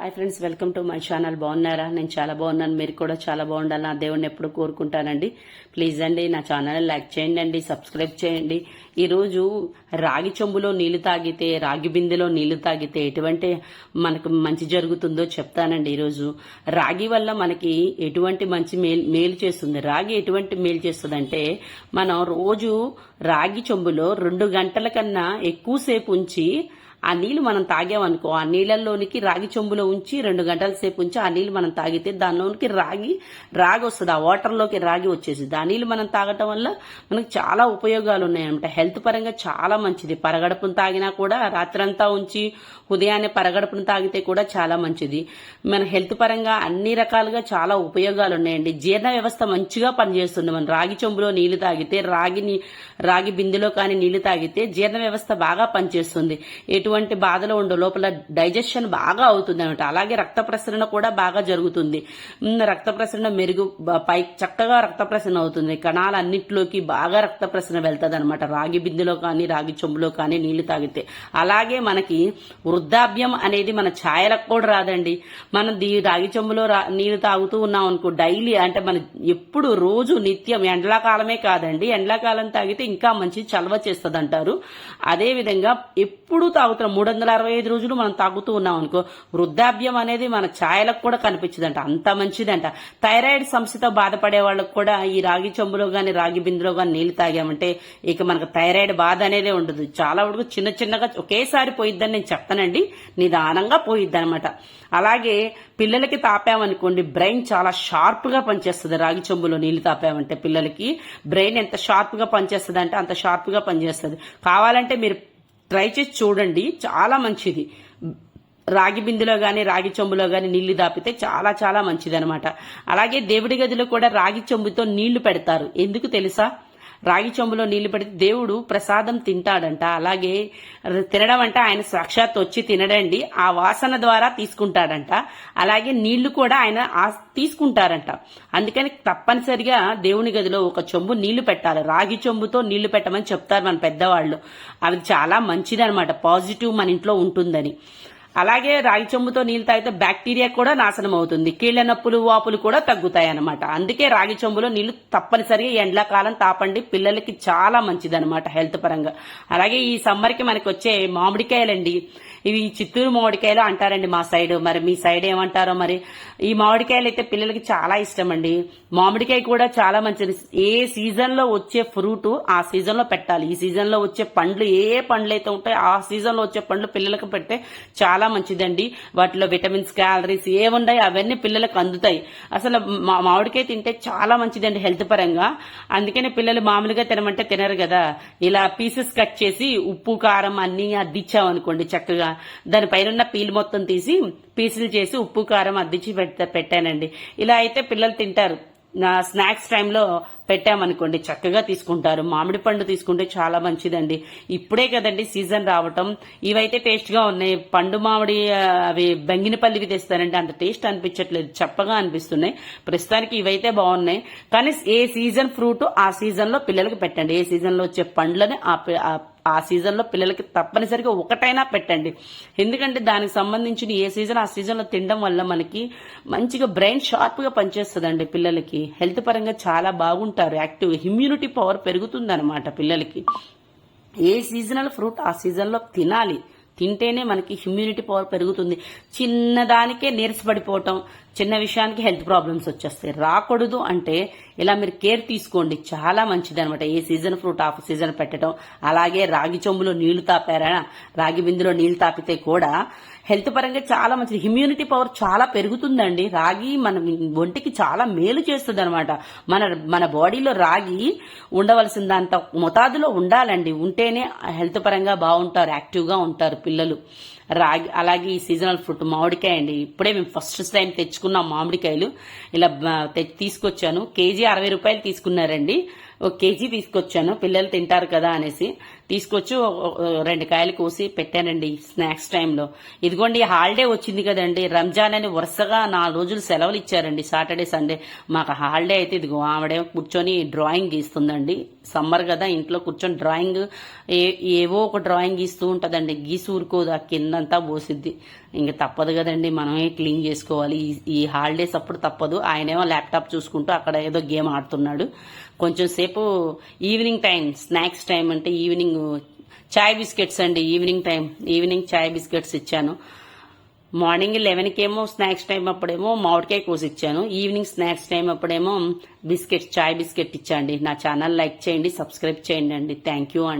Hi friends welcome to my channel. బాగున్నారా? నేను చాలా బాగున్నాను. మీరు కూడా చాలా బాగుండాలి నా దేవుడిని ఎప్పుడు కోరుకుంటానండి. ప్లీజ్ అండి నా ఛానల్ లైక్ చేయండి అండి సబ్స్క్రైబ్ చేయండి. ఈరోజు రాగి చెంబులో నీళ్ళు తాగితే రాగి బిందెలో నీళ్ళు తాగితే ఎటువంటి మనకు మంచి జరుగుతుందో చెప్తానండి ఈరోజు. రాగి వల్ల మనకి ఎటువంటి మంచి మేలు మేలు చేస్తుంది? రాగి ఎటువంటి మేలు చేస్తుందంటే మనం రోజు రాగి చెంబులో రెండు గంటల కన్నా ఎక్కువసేపు ఉంచి ఆ నీళ్ళు మనం తాగామనుకో ఆ నీళ్ళల్లోనికి రాగి చెంబులో ఉంచి రెండు గంటల సేపు ఉంచి ఆ నీళ్ళు మనం తాగితే దానిలోనికి రాగి రాగి వస్తుంది. ఆ వాటర్లోకి రాగి వచ్చేసి ఆ నీళ్ళు మనం తాగటం వల్ల మనకు చాలా ఉపయోగాలు ఉన్నాయన్నమాట హెల్త్ పరంగా చాలా మంచిది. పరగడుపును తాగినా కూడా రాత్రంతా ఉంచి ఉదయాన్నే పరగడుపును తాగితే కూడా చాలా మంచిది. మన హెల్త్ పరంగా అన్ని రకాలుగా చాలా ఉపయోగాలు ఉన్నాయండి జీర్ణ వ్యవస్థ మంచిగా పనిచేస్తుంది. మనం రాగి చెంబులో నీళ్ళు తాగితే రాగిని రాగి బిందెలో కానీ నీళ్ళు తాగితే జీర్ణ వ్యవస్థ బాగా పనిచేస్తుంది. ఎటువంటి బాధలు ఉండవు. లోపల డైజెషన్ బాగా అవుతుంది అనమాట అలాగే రక్త ప్రసరణ కూడా బాగా జరుగుతుంది. రక్త ప్రసరణ మెరుగు పై చక్కగా రక్త ప్రసరణ అవుతుంది. కణాలన్నింటిలోకి బాగా రక్త ప్రసరణ వెళ్తుంది అనమాట రాగి బిందెలో కానీ రాగి చెంబులో కానీ నీళ్ళు తాగితే. అలాగే మనకి వృద్ధాప్యం అనేది మన ఛాయలకు కూడా రాదండి. మనం దీ రాగి చెంబులో రా- నీళ్ళు తాగుతూ ఉన్నాం అనుకో డైలీ అంటే మన ఎప్పుడు రోజు నిత్యం ఎండాకాలమే కాదండి. ఎండాకాలం తాగితే ఇంకా మంచి చలవ చేస్తుంది అంటారు అదే విధంగా ఎప్పుడు సంవత్సరం మూడు వందల అరవై ఐదు రోజులు మనం తాగుతూ ఉన్నాం అనుకో వృద్ధాప్యం అనేది మన ఛాయలకు కూడా కనిపించదంట. అంత మంచిదంట. థైరాయిడ్ సమస్యతో బాధపడే వాళ్ళకు కూడా ఈ రాగి చెంబులో కానీ రాగి బిందులో కానీ నీళ్ళు తాగామంటే ఇక మనకు థైరాయిడ్ బాధ అనేది ఉండదు. చాలా వరకు చిన్న చిన్నగా ఒకేసారి పోయిద్దని నేను చెప్తానండి. నిదానంగా పోయిద్ది అనమాట అలాగే పిల్లలకి తాపామనుకోండి బ్రెయిన్ చాలా షార్ప్గా పనిచేస్తుంది. రాగి చెంబులో నీళ్ళు తాపామంటే పిల్లలకి బ్రెయిన్ ఎంత షార్ప్గా పనిచేస్తుంది అంటే అంత షార్ప్గా పనిచేస్తుంది. కావాలంటే మీరు ట్రై చేసి చూడండి. చాలా మంచిది. రాగి బిందులో కానీ రాగి చెంబులో కానీ నీళ్ళు దాపితే చాలా చాలా మంచిది అలాగే దేవుడి గదిలో కూడా రాగి చెంబుతో నీళ్ళు పెడతారు. ఎందుకు తెలుసా? రాగి చెంబులో నీళ్ళు పెడితే దేవుడు ప్రసాదం తింటాడంట. అలాగే తినడం అంటే ఆయన సాక్షాత్ వచ్చి తినడండి. ఆ వాసన ద్వారా తీసుకుంటాడంట. అలాగే నీళ్ళు కూడా ఆయన తీసుకుంటారంట. అందుకని తప్పనిసరిగా దేవుని గదిలో ఒక చెంబు నీళ్ళు పెట్టాలి. రాగి చెంబుతో నీళ్ళు పెట్టమని చెప్తారు మన పెద్దవాళ్ళు. అది చాలా మంచిదన్నమాట. పాజిటివ్ మన ఇంట్లో ఉంటుందని. అలాగే రాగి చెంబుతో నీళ్ళు తాగితే బ్యాక్టీరియా కూడా నాశనం అవుతుంది. కీళ్ళ నొప్పులు వాపులు కూడా తగ్గుతాయి అనమాట అందుకే రాగి చెంబులో నీళ్ళు తప్పనిసరిగా ఎండాకాలం తాపండి. పిల్లలకి చాలా మంచిదనమాట హెల్త్ పరంగా. అలాగే ఈ సమ్మర్కి మనకు మనకి వచ్చే మామిడికాయలండి. ఇవి చిత్తూరు మామిడికాయలు అంటారండి మా సైడ్. మరి మీ సైడ్ ఏమంటారో మరి. ఈ మామిడికాయలు అయితే పిల్లలకి చాలా ఇష్టం అండి మామిడికాయ కూడా చాలా మంచిది. ఏ సీజన్లో వచ్చే ఫ్రూట్ ఆ సీజన్లో పెట్టాలి. ఈ సీజన్లో వచ్చే పండ్లు ఏ ఏ పండ్లు అయితే ఉంటాయో ఆ సీజన్లో వచ్చే పండ్లు పిల్లలకు పెడితే చాలా చాలా మంచిదండి. వాటిలో విటమిన్స్ క్యాలరీస్ ఏమున్నాయి అవన్నీ పిల్లలకు అందుతాయి. అసలు మా- మామిడికాయ తింటే చాలా మంచిదండి హెల్త్ పరంగా. అందుకనే పిల్లలు మామూలుగా తినమంటే తినరు కదా. ఇలా పీసెస్ కట్ చేసి ఉప్పు కారం అన్ని అద్దిచ్చామనుకోండి చక్కగా. దానిపైన ఉన్న పీల్ మొత్తం తీసి పీసులు చేసి ఉప్పు కారం అద్దిచ్చి పెట్టానండి. ఇలా అయితే పిల్లలు తింటారు. స్నాక్స్ టైంలో పెట్టామనుకోండి చక్కగా తీసుకుంటారు. మామిడి పండు తీసుకుంటే చాలా మంచిదండి. ఇప్పుడే కదండి సీజన్ రావటం. ఇవైతే టేస్ట్గా ఉన్నాయి. పండు మామిడి అవి బంగినపల్లివి తెస్తారంటే అంత టేస్ట్ అనిపించట్లేదు. చప్పగా అనిపిస్తున్నాయి. ప్రస్తుతానికి ఇవైతే బాగున్నాయి. కానీ ఏ సీజన్ ఫ్రూట్ ఆ సీజన్లో పిల్లలకి పెట్టండి. ఏ సీజన్లో వచ్చే పండ్లని ఆ ఆ సీజన్లో పిల్లలకి తప్పనిసరిగా ఒకటైనా పెట్టండి. ఎందుకంటే దానికి సంబంధించిన ఏ సీజన్ ఆ సీజన్లో తినడం వల్ల మనకి మంచిగా బ్రెయిన్ షార్ప్గా పనిచేస్తుందండి పిల్లలకి. హెల్త్ పరంగా చాలా బాగుంటుంది. ఉంటారు యాక్టివ్ ఇమ్యూనిటీ పవర్ పెరుగుతుందన్నమాట పిల్లలకి. ఏ సీజనల్ ఫ్రూట్ ఆ సీజన్లో తినాలి. తింటేనే మనకి ఇమ్యూనిటీ పవర్ పెరుగుతుంది. చిన్నదానికే నీరసపడిపోవటం చిన్న విషయానికి హెల్త్ ప్రాబ్లమ్స్ వచ్చేస్తాయి. రాకూడదు అంటే ఇలా మీరు కేర్ తీసుకోండి. చాలా మంచిది అనమాట ఏ సీజన్ ఫ్రూట్ ఆఫ్ సీజన్ పెట్టడం అలాగే రాగి చెంబులో నీళ్ళు తాపారా? రాగి బిందులో నీళ్ళు తాపితే కూడా హెల్త్ పరంగా చాలా మంచిది. ఇమ్యూనిటీ పవర్ చాలా పెరుగుతుందండి. రాగి మన ఒంటికి చాలా మేలు చేస్తుంది అనమాట మన మన బాడీలో రాగి ఉండవలసిన దాంత మోతాదులో ఉండాలండి. ఉంటేనే హెల్త్ పరంగా బాగుంటారు యాక్టివ్గా ఉంటారు పిల్లలు. రాగి అలాగే ఈ సీజనల్ ఫ్రూట్ మామిడికాయ అండి ఇప్పుడే మేము ఫస్ట్ టైం తెచ్చుకున్నాం. మామిడికాయలు. ఇలా తె- తీసుకొచ్చాను. కేజీ అరవై రూపాయలు తీసుకున్నారండి. ఒక కేజీ తీసుకొచ్చాను. పిల్లలు తింటారు కదా అనేసి. తీసుకొచ్చి రెండు కాయలు కోసి పెట్టానండి స్నాక్స్ టైంలో. ఇదిగోండి హాలిడే వచ్చింది కదండి. రంజాన్ అని వరుసగా నాలుగు రోజులు సెలవులు ఇచ్చారండి. Saturday Sunday. మాకు హాలిడే అయితే ఇదిగో ఆవిడే కూర్చొని డ్రాయింగ్ గీస్తుందండి. సమ్మర్ కదా ఇంట్లో కూర్చొని డ్రాయింగ్ ఏ- ఏవో ఒక డ్రాయింగ్ గీస్తూ ఉంటుందండి. గీసి ఊరుకోదు ఆ కిందంతా పోసిద్ది. ఇంక తప్పదు కదండి మనమే క్లీన్ చేసుకోవాలి. ఈ- ఈ హాలిడేస్ అప్పుడు తప్పదు. ఆయనేమో ల్యాప్టాప్ చూసుకుంటూ అక్కడ ఏదో గేమ్ ఆడుతున్నాడు. కొంచెం సేపు ఈవినింగ్ టైం స్నాక్స్ టైం అంటే ఈవినింగ్ చాయ్ బిస్కెట్స్ అండి evening time. Evening chai biscuits ఇచ్చాను. మార్నింగ్ లెవెన్కి ఏమో స్నాక్స్ టైం అప్పుడేమో మామిడికాయ కోసి ఇచ్చాను. ఈవినింగ్ స్నాక్స్ టైం అప్పుడేమో బిస్కెట్స్ చాయ్ బిస్కెట్ ఇచ్చాండి. నా ఛానల్ లైక్ చేయండి సబ్స్క్రైబ్ చేయండి అండి. థ్యాంక్ యూ అండి.